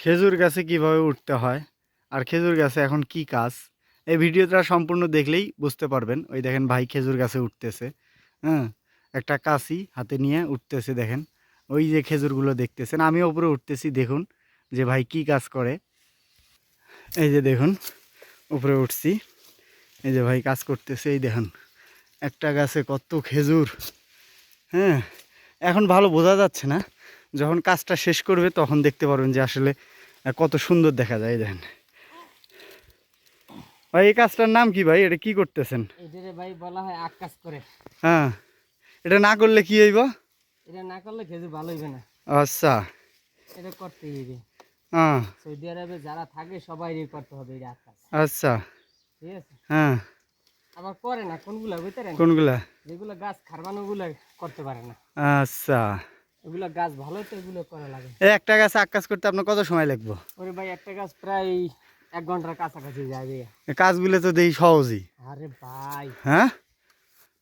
খেজুর গাছে কীভাবে উঠতে হয়? আর খেজুর গাছে এখন কি কাজ? এই ভিডিওটা সম্পূর্ণ দেখলেই বুঝতে পারবেন। ওই দেখেন ভাই খেজুর গাছে উঠতেছে হ্যাঁ? একটা কাশি হাতে নিয়ে উঠতেছে দেখেন। ওই যে খেজুরগুলো দেখতেছেন। আমি ওপরে উঠতেছি, দেখুন যে ভাই কি কাজ করে। এই যে দেখুন উপরে উঠছি। এই যে ভাই কাজ করতেছে, এই দেখুন। একটা গাছে কত খেজুর হ্যাঁ? এখন ভালো বোঝা যাচ্ছে না। যখন কাজটা শেষ করবে, তখন দেখতে পারবেন যে আসলে আহ, কত সুন্দর দেখা যায় এই দেখেন। ভাই এই কাজটার নাম কি ভাই? এটা কি করতেছেন? ভাই বলা হয় আকাশ করে। হ্যাঁ। এটা না করলে কি হইব? এটা না করলে খেজুর ভালো হইবে না। আচ্ছা। এটা করতেই হইবে। হ্যাঁ। সৌদি আরবে যারা থাকে সবাই করতে হবে এটা আকাশ আচ্ছা। ঠিক আছে? হ্যাঁ। আবার করে না কোনগুলা বুঝতে কোনগুলা? যেগুলো গাছ খারবানো গুলো করতে পারে না। আচ্ছা। এগুলো গাছ ভালো তো এগুলো করা লাগে। একটা গাছ আকাশ করতে আপনার কত সময় লাগবে? ওরে ভাই একটা গাছ প্রায় এক ঘণ্টার কাছাকাছি যাবে কাজগুলো তো দেই সহজই। আরে ভাই। হ্যাঁ?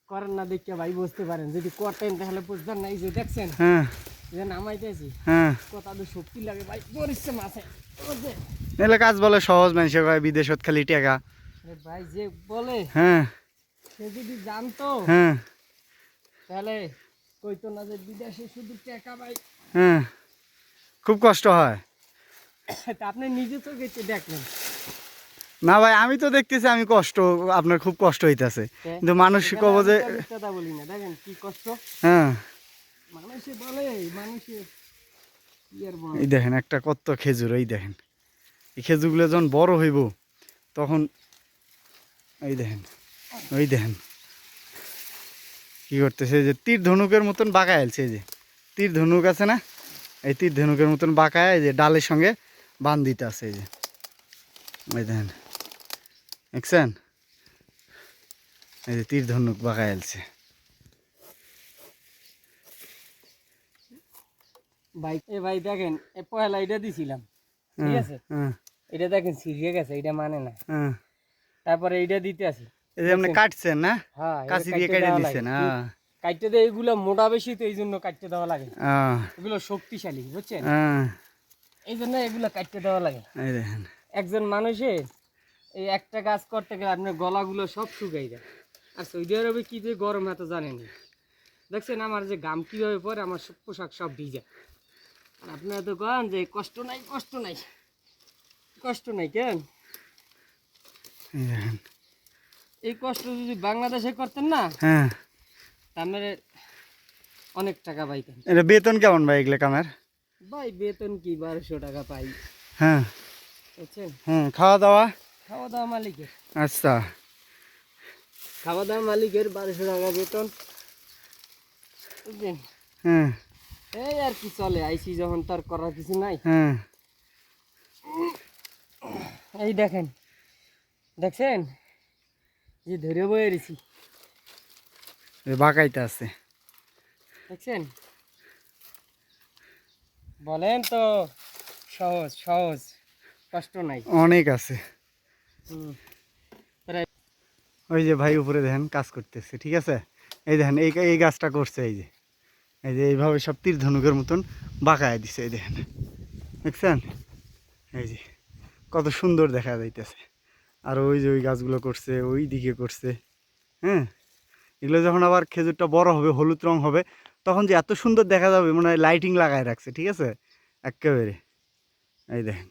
করেন না দেখে ভাই বুঝতে পারেন। যদি করতেন তাহলে বুঝতেন না এই যে দেখছেন? হ্যাঁ। যে নামাইতেছি। হ্যাঁ। কত শক্তি লাগে ভাই পরিশ্রম আছে? নাহলে কাজ বলে সহজ মানুষের কয় বিদেশত খালি টাকা। ভাই যে বলে হ্যাঁ। সে যদি জানতো হ্যাঁ। তাহলে কইতো না যে বিদেশে শুধু টাকা ভাই হ্যাঁ খুব কষ্ট হয়। তা আপনি নিজে চোখে দেখলেন। না ভাই আমি তো দেখতেছি আমি কষ্ট আপনার খুব কষ্ট হইতেছে। কিন্তু মানুষ কব যে কথা বলি না দেখেন কি কষ্ট? হ্যাঁ। মানুষে বলে মানুষে এই দেখেন একটা কত খেজুর এই দেখেন। এই খেজুরগুলো যখন বড় হইব তখন এই দেখেন ওই দেখেন। কি করতেছে? যে তীর ধনুকের মতন বাঁকায় আলছে এই যে। তীর ধনুক আছে না? এই তীর ধনুকের মতন বাঁকায় এই যে ডালের সঙ্গে বান দিতে আছে এই যে। এই দেখেন দেখছেন? এই যে তীর ধনুক বাঁকায় আলছে ভাই এ ভাই দেখেন এ পয়লা এটা দিছিলাম ঠিক আছে? হ্যাঁ। এটা দেখেন সিরিয়ে গেছে এটা মানে না। হ্যাঁ। তারপরে এইটা দিতে আসি এই যে আপনি কাটছেন না? হ্যাঁ দিয়ে কেটে দিচ্ছেন হ্যাঁ কাটতে দেয় এগুলো মোটা বেশি তো এই জন্য কাটতে দেওয়া লাগে। হ্যাঁ এগুলো শক্তিশালী বুঝছেন? হ্যাঁ এই জন্য এগুলো কাটতে দেওয়া লাগে। একজন মানুষে এই একটা কাজ করতে গেলে আপনার গলাগুলো সব শুকাই যায়। আর সৌদি আরবে কি যে গরম এত জানেন দেখছেন আমার যে গাম কীভাবে পরে আমার সব পোশাক সব ভিজে। আর আপনারা তো কন যে কষ্ট নাই কষ্ট নাই। কষ্ট নাই কেন? এই কষ্ট যদি বাংলাদেশে করতেন না হ্যাঁ। তাহলে অনেক টাকা পাইতেন। এটা বেতন কেমন ভাই এগুলো কামের? ভাই বেতন কি বারোশো টাকা পাই। হ্যাঁ। বুঝছেন? হ্যাঁ খাওয়া দাওয়া খাওয়া দাওয়া মালিকের। আচ্ছা। খাওয়া দাওয়া মালিকের বারোশো টাকা বেতন। বুঝলেন হ্যাঁ। এই আর কি চলে আইসি যখন তার করার কিছু নাই। হ্যাঁ। এই দেখেন। দেখছেন? যে ধরে বয়ে রেছি বাঁকাইতে আছে। দেখছেন? বলেন তো সহজ সহজ কষ্ট নাই। অনেক আছে। হুম। ওই যে ভাই উপরে দেখেন কাজ করতেছে ঠিক আছে? এই দেখেন এই এই গাছটা করছে এই যে। এই যে এইভাবে সব তীর ধনুকের মতন বাঁকায় দিছে এই দেখেন। দেখছেন? এই যে কত সুন্দর দেখা যাইতেছে। আর ওই যে ওই গাছগুলো করছে, ওই দিকে করছে হ্যাঁ? এগুলো যখন আবার খেজুরটা বড় হবে, হলুদ রং হবে, তখন যে এত সুন্দর দেখা যাবে, মনে হয় লাইটিং লাগায় রাখছে, ঠিক আছে? একেবারে। এই দেখেন।